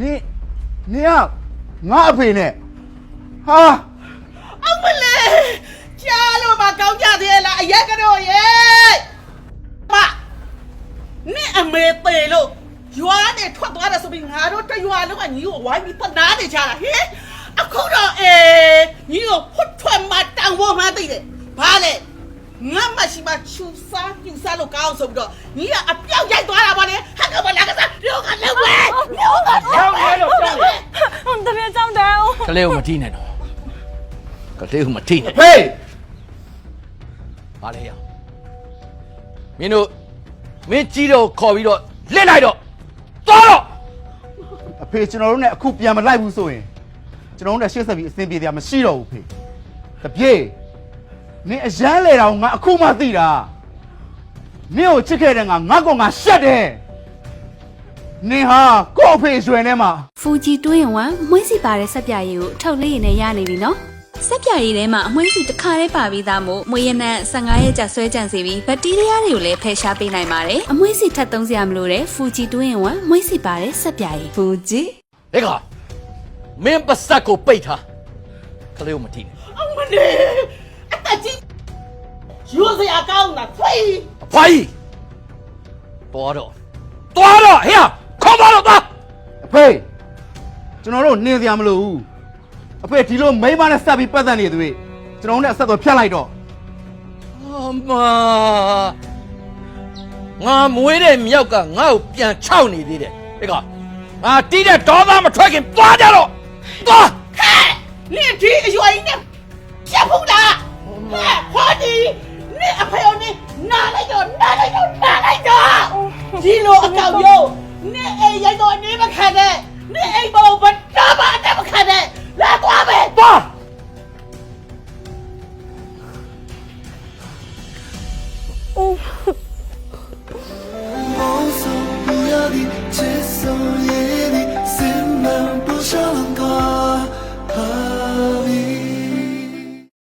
နင်နင်ကငါအဖေနဲ့ဟာအမလေးကြားလို့မကောင်းကြသေးရဲ့လားအရက်ကတော့ရေမနင့်အမေပေလို့ရွာနဲ့ထွက်သွားတယ်ဆိုပြီးငါတို့တရွာလုံးကညီကိုဝိုင်းပြီးပနာနေကြတာဟင်အခုတော့အေးညီကိုဖွတ်ထွက်မှတောင်ပေါ်မှသိတယ်ဘာလဲငါမရှိမှချူစားကျူစားလို့ကောင်းဆိုပြီးတော့ညီကအပြောက်ရိုက်သွားတာပါလေဟာကမလာကစားဒီကလည်းဝဲဒီကလည်းဝဲ ဟုတ်တကယ်ကြောင်းတယ်အောင် ကလေးကိုမထိနဲ့တော့ကလေးကိုမထိနဲ့ဖေပါလေရမင်းတို့မင်းကြီးတော့ခေါ်ပြီးတော့လစ်လိုက်တော့သွားတော့အဖေကျွန်တော်တို့နဲ့အခုပြန်မလိုက်ဘူးဆိုရင်ကျွန်တော်တို့နဲ့ရှေ့ဆက်ပြီးအဆင်ပြေတရားမရှိတော့ဘူးဖေတပြေနင်အရန်လေတောင်ငါအခုမှသိတာနင်ကိုချစ်ခဲ့တဲ့ငါငါကောင်ငါရှက်တယ် နင်ဟာကို့အဖေရွှင်ထဲမှာဖူဂျီတွင်းဝမ်မွှေးစီပါတဲ့ဆက်ပြရည်ကိုအထောက်လေးရည်နဲ့ရနေပြီနော်ဆက်ပြရည်ထဲမှာအမွှေးစီတစ်ခါတည်းပါပြီးသားမို့မွေးရနံ15ရက်ကြာဆွဲကြံစီပြီးဘက်တီးရီးယားတွေကိုလည်းဖယ်ရှားပေးနိုင်ပါတယ်အမွှေးစီထပ်သုံးစရာမလိုတဲ့ဖူဂျီတွင်းဝမ်မွှေးစီပါတဲ့ဆက်ပြရည်ဖူဂျီဒီကမင်းပါစက်ကိုပိတ်ထားကလေးကိုမထိနဲ့အမလေးအတကြီးရိုးစရာကောင်းတာဖွေးအဖွားကြီးသွားတော့သွားတော့ဟေ့ခေါ်ပါတော့သွားအဖေ ကျွန်တော်တို့နင်စရာမလိုဘူးအဖေဒီလိုမိန်းမနဲ့ဆက်ပြီးပတ်သက်နေသူတွေကျွန်တော်တို့နဲ့အဆက်အသွယ်ဖြတ်လိုက်တော့အမငါမွေးတဲ့မြောက်ကငါ့ကိုပြန်ချောက်နေသေးတယ်ဒီကငါတီးတဲ့ဒေါသမထွက်ခင်သွားကြတော့သွားဟဲ့နင်ဒီအရွယ်ကြီးနဲ့ 오.